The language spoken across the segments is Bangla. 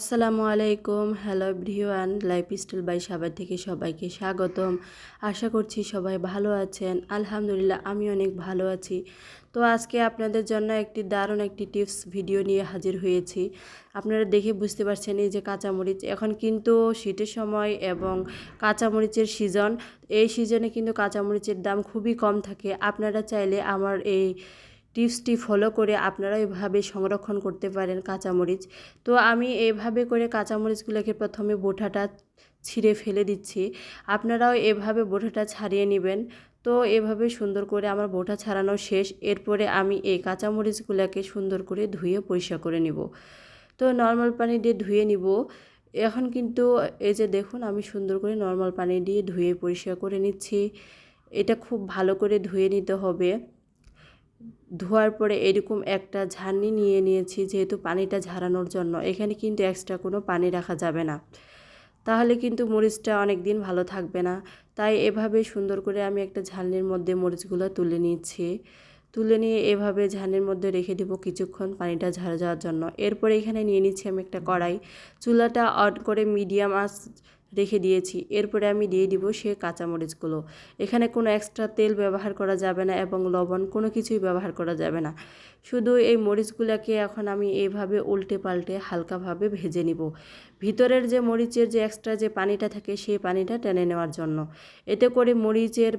আসসালামু আলাইকুম, hello everyone lifestyle by Sabar থেকে সবাইকে স্বাগতম। আশা করছি সবাই ভালো আছেন। আলহামদুলিল্লাহ, আমি অনেক ভালো আছি। তো আজকে আপনাদের জন্য একটি দারুণ একটি টিপস ভিডিও নিয়ে হাজির হয়েছি। আপনারা দেখে বুঝতে পারছেন এই যে কাঁচামরিচ, এখন কিন্তু শীতের সময় এবং কাঁচামরিচের সিজন এই সিজনে কিন্তু কাঁচামরিচের দাম খুবই কম থাকে। আপনারা চাইলে আমার এই টিপসটি ফলো করে আপনারা এভাবে সংরক্ষণ করতে পারেন কাঁচামরিচ। তো আমি এভাবে করে কাঁচামরিচগুলোকে প্রথমে বোঠাটা ছিঁড়ে ফেলে দিচ্ছি। আপনারাও এভাবে বোঠাটা ছাড়িয়ে নেবেন। তো এভাবে সুন্দর করে আমার বোটা ছাড়ানো শেষ। এরপরে আমি এই কাঁচামরিচগুলোকে সুন্দর করে ধুয়ে পরিষ্কার করে নিব। তো নর্মাল পানি দিয়ে ধুয়ে নিব। এখন কিন্তু এই যে দেখুন, আমি সুন্দর করে নর্মাল পানি দিয়ে ধুয়ে পরিষ্কার করে নিচ্ছি। এটা খুব ভালো করে ধুয়ে নিতে হবে। ধোয়ার পরে এরকম একটা ঝাড়নি নিয়ে নিয়েছি, যেহেতু পানিটা ঝাড়ানোর জন্য। এখানে কিন্তু এক্সট্রা কোনো পানি রাখা যাবে না। তাহলে কিন্তু মরিচটা অনেক দিন ভালো থাকবে না। তাই এভাবে সুন্দর করে আমি একটা ঝালনির মধ্যে মরিচগুলো তুলে নিচ্ছি। তুলে নিয়ে এভাবে ঝালের মধ্যে রেখে দেবো কিছুক্ষণ পানিটা ঝাড়া যাওয়ার জন্য। এরপরে এখানে নিয়ে নিচ্ছি আমি একটা কড়াই। চুলাটা অন করে মিডিয়াম আঁচ রেখে দিয়েছি। এরপরে আমি দিয়ে দিব সে কাঁচামরিচগুলো। এখানে কোনো এক্সট্রা তেল ব্যবহার করা যাবে না এবং লবণ কোনো কিছুই ব্যবহার করা যাবে না। শুধু এই মরিচগুলোকে এখন আমি এইভাবে উল্টে পাল্টে হালকাভাবে ভেজে নিব। ভিতরের যে মরিচের যে এক্সট্রা যে পানিটা থাকে সেই পানিটা টেনে নেওয়ার জন্য। এতে করে মরিচের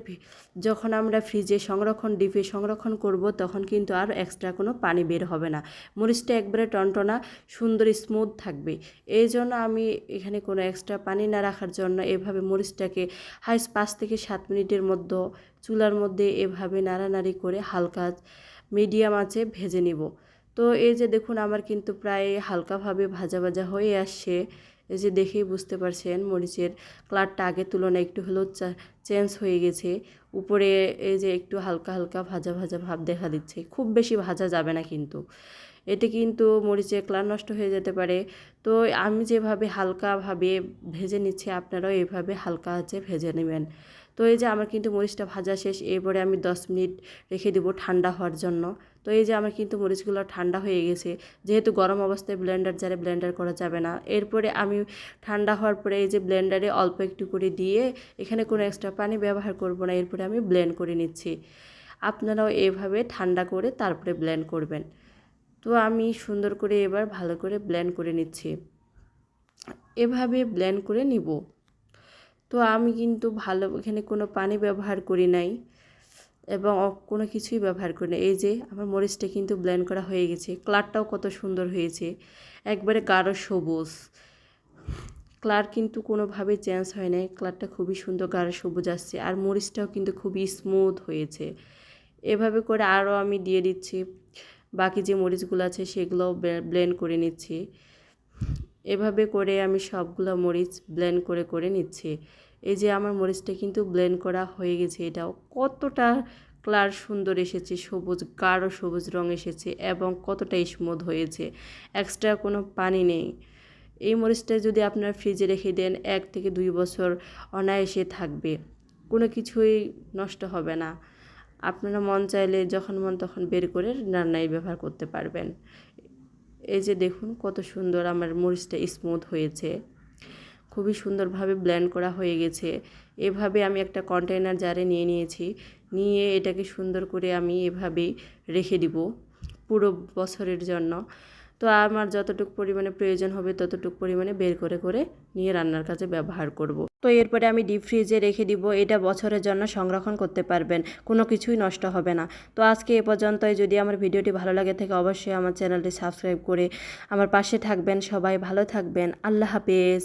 যখন আমরা ফ্রিজে সংরক্ষণ ডিপে সংরক্ষণ করব তখন কিন্তু আর এক্সট্রা কোনো পানি বের হবে না। মরিচটা একবারে টনটনা, সুন্দর স্মুথ থাকবে। এই জন্য আমি এখানে কোনো এক্সট্রা পানি না রাখার জন্য এভাবে মরিচটাকে হাইস পাঁচ থেকে সাত মিনিটের মধ্যে চুলার মধ্যে এভাবে নাড়ানাড়ি করে হালকা মিডিয়াম আঁচে ভেজে নিব। তো এই যে দেখুন, আমার কিন্তু প্রায় হালকাভাবে ভাজা ভাজা হয়ে আসছে। এই যে দেখেই বুঝতে পারছেন মরিচের কালারটা আগের তুলনায় একটু হলেও চেঞ্জ হয়ে গেছে। উপরে এই যে একটু হালকা হালকা ভাজা ভাজা ভাব দেখা দিচ্ছে। খুব বেশি ভাজা যাবে না কিন্তু। এতে কিন্তু মরিচের কালার নষ্ট হয়ে যেতে পারে। তো আমি যেভাবে হালকাভাবে ভেজে নিচ্ছি, আপনারাও এভাবে হালকা আছে ভেজে নেবেন। তো এই যে আমার কিন্তু মরিচটা ভাজা শেষ, এরপরে আমি দশ মিনিট রেখে দেবো ঠান্ডা হওয়ার জন্য। তো এই যে আমার কিন্তু মরিচগুলো ঠান্ডা হয়ে গেছে, যেহেতু গরম অবস্থায় ব্লেন্ডার জারে ব্লেন্ডার করা যাবে না। এরপরে আমি ঠান্ডা হওয়ার পরে এই যে ব্লেন্ডারে অল্প একটু করে দিয়ে এখানে কোনো এক্সট্রা পানি ব্যবহার করব না, এরপরে আমি ব্লেন্ড করে নিচ্ছি। আপনারাও এভাবে ঠান্ডা করে তারপরে ব্লেন্ড করবেন। তো আমি সুন্দর করে এবার ভালো করে ব্লেন্ড করে নিচ্ছি। এভাবে ব্লেন্ড করে নিব। তো আমি কিন্তু ভালো এখানে কোনো পানি ব্যবহার করি নাই এবং কোনো কিছুই ব্যবহার করি না এই যে আমার মরিচটা কিন্তু ব্লেন্ড করা হয়ে গেছে কালারটাও কত সুন্দর হয়েছে। একবারে গাঢ় সবুজ। কালার কিন্তু কোনোভাবে চেঞ্জ হয় নাই কালারটা খুবই সুন্দর গাঢ় সবুজ আসছে আর মরিচটাও কিন্তু খুবই স্মুথ হয়েছে। এভাবে করে আরও আমি দিয়ে দিচ্ছি, বাকি যে মরিচগুলো আছে সেগুলো ব্লেন্ড করে নিচ্ছি। এভাবে করে আমি সবগুলো মরিচ ব্লেন্ড করে করে নিচ্ছি। এই যে আমার মরিচটা কিন্তু ব্লেন্ড করা হয়ে গেছে, এটাও কতটা কালার সুন্দর এসেছে, সবুজ, গাঢ় সবুজ রং এসেছে এবং কতটা স্মুথ হয়েছে এক্সট্রা কোনো পানি নেই। এই মরিচটা যদি আপনার ফ্রিজে রেখে দেন, এক থেকে দুই বছর অনায়াসে থাকবে, কোনো কিছুই নষ্ট হবে না। আপনারা মন চাইলে যখন মন তখন বের করে রান্নায় ব্যবহার করতে পারবেন। এই যে দেখুন কত সুন্দর আমার মরিচটা স্মুথ হয়েছে। খুবই সুন্দরভাবে ব্ল্যান্ড করা হয়ে গেছে। এভাবে আমি একটা কন্টেনার জারে নিয়ে নিয়েছি। নিয়ে এটাকে সুন্দর করে আমি এভাবেই রেখে দিব পুরো বছরের জন্য। তো আমার যতটুকু পরিমাণে প্রয়োজন হবে ততটুকু পরিমাণে বের করে করে নিয়ে রান্নার কাজে ব্যবহার করব। তো এরপরে আমি ডিপ ফ্রিজে রেখে দিব। এটা বছরের জন্য সংরক্ষণ করতে পারবেন। কোনো কিছুই নষ্ট হবে না। তো আজকে এ পর্যন্তই। যদি আমার ভিডিওটি ভালো লাগে থাকে অবশ্যই আমার চ্যানেলটি সাবস্ক্রাইব করে আমার পাশে থাকবেন। সবাই ভালো থাকবেন। আল্লাহ হাফেজ।